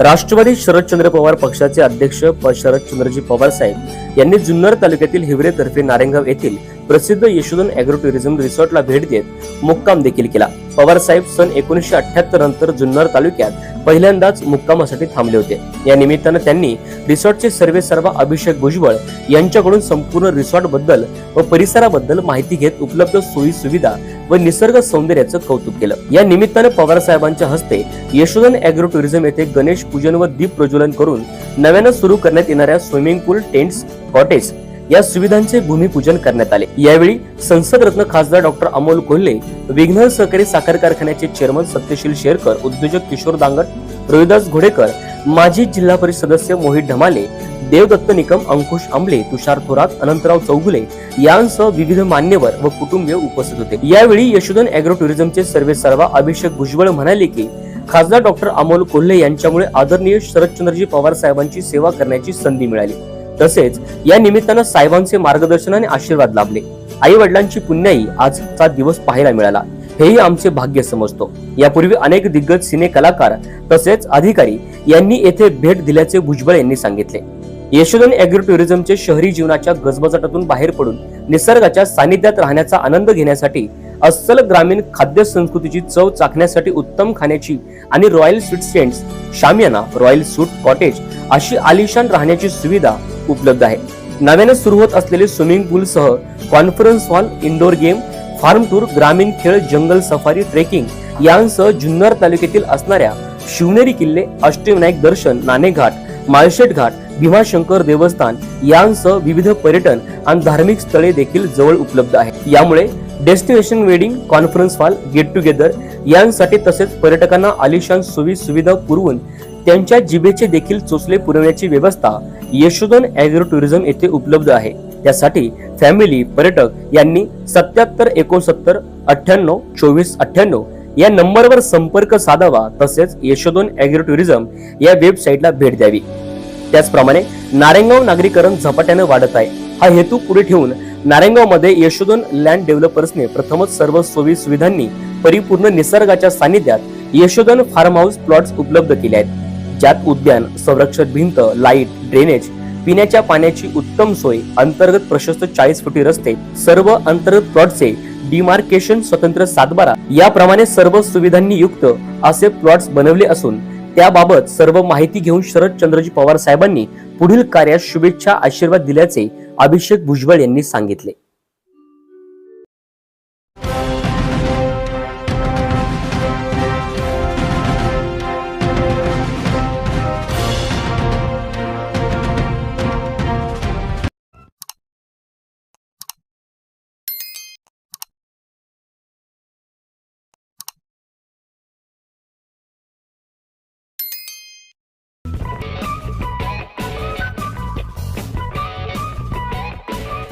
राष्ट्रवादी शरदचंद्र पवार पक्षाचे अध्यक्ष शरदचंद्रजी पवार साहेब यांनी जुन्नर तालुक्यातील हिवरे तर्फे येथील प्रसिद्ध यशोधन अॅग्रो टुरिझम रिसॉर्टला भेट देत मुक्काम देखील केला. पवार साहेब सन एकोणीसशे अठ्याहत्तर नंतर जुन्नर तालुक्यात पहिल्यांदाच मुक्कामासाठी थांबले होते. या निमित्तानं त्यांनी रिसॉर्टचे सर्वे सर्व अभिषेक भुजबळ यांच्याकडून संपूर्ण रिसॉर्टबद्दल व परिसराबद्दल माहिती घेत उपलब्ध सोयी सुविधा व निसर्ग सौंदर्याचं कौतुक केलं. या निमित्तानं पवार साहेबांच्या हस्ते यशोधन अॅग्रो टुरिझम येथे गणेश पूजन व दीप प्रज्वलन करून नव्यानं सुरू करण्यात येणाऱ्या स्विमिंग पूल टेंट्स कॉटेज या सुविधांचे भूमिपूजन करण्यात आले. यावेळी संसद रत्न खासदार डॉक्टर अमोल कोल्हे विघ्नर सहकारी साखर कारखान्याचे चेअरमन सत्यशील शेरकर उद्योजक किशोर दांगट रोहिदास घोडेकर माजी जिल्हा परिषद सदस्य मोहित ढमाले देवदत्त निकम अंकुश आंबले तुषार थोरात अनंतराव चौगुले यांसह विविध मान्यवर व कुटुंबीय उपस्थित होते. यावेळी यशोधन अॅग्रो टुरिझमचे सर्वे सर्वा अभिषेक भुजबळ म्हणाले की खासदार डॉक्टर अमोल कोल्हे यांच्यामुळे आदरणीय शरदचंद्रजी पवार साहेबांची सेवा करण्याची संधी मिळाली. तसेच या निमित्तानं साहेबांचे मार्गदर्शन आणि आशीर्वाद लाभले. आई वडिलांची पुण्याई आजचा दिवस पाहायला मिळाला. हेही आमचे भाग्य समजतो. यापूर्वी अनेक दिग्गज सिने कलाकार तसेच अधिकारी यांनी येथे भेट दिल्याचे भुजबळ यांनी सांगितले. यशोधन अॅग्रो टुरिझमचे शहरी जीवनाच्या गजबजाटातून बाहेर पडून निसर्गाच्या सानिध्यात राहण्याचा आनंद घेण्यासाठी अस्सल ग्रामीण खाद्य संस्कृतीची चव चाखण्यासाठी उत्तम खाण्याची आणि royal suite scents shamiana royal suite cottage अशी आलिशान राहण्याची सुविधा उपलब्ध आहे. नव्याने सुरू होत असलेले स्विमिंग पूल सह conference hall indoor game farm tour ग्रामीण खेळ जंगल सफारी ट्रेकिंग यांसह जुन्नर तालुक्यातील असणाऱ्या शिवनेरी किल्ले अष्टविनायक दर्शन नाणेघाट माळशेट घाट भीमाशंकर देवस्थान यांसह विविध पर्यटन आणि धार्मिक स्थळे देखील जवळ उपलब्ध आहेत. यामुळे destination wedding conference hall get together यांसाठी तसेच पर्यटकांना आलिशान सोयी सुविधा पुरवून त्यांच्या जिभेचे देखील चोचले पुरवण्याची व्यवस्था यशोधन अॅग्रो टुरिझम येथे उपलब्ध आहे. त्यासाठी फॅमिली पर्यटक यांनी सत्याहत्तर एकोणसत्तर अठ्ठ्याण्णव चोवीस अठ्ठ्याण्णव या नंबरवर संपर्क साधावा तसेच यशोधन अॅग्रो टुरिझम या वेबसाईटला भेट द्यावी. त्याचप्रमाणे नारेंगाव नागरीकरण झपाट्याने वाढत आहे. हा हेतू पुढे ठेवून नारेंगावमध्ये यशोधन लँड डेव्हलपर्सने प्रथमच सर्व सोयी सुविधांनी परिपूर्ण निसर्गाच्या सानिध्यात यशोधन फार्म हाऊस प्लॉट्स उपलब्ध केले आहेत. ज्यात उद्यान संरक्षक भिंत लाइट ड्रेनेज पिण्याच्या पाण्याची उत्तम सोय अंतर्गत प्रशस्त चाळीस फुटी रस्ते सर्व अंतर्गत प्लॉटचे डिमार्केशन स्वतंत्र सातबारा. याप्रमाणे सर्व सुविधांनी युक्त असे प्लॉट्स बनवले असून त्याबाबत सर्व माहिती घेऊन शरद चंद्रजी पवार साहेबांनी पुढील कार्यात शुभेच्छा आशीर्वाद दिल्याचे अभिषेक भुजबळ यांनी सांगितले.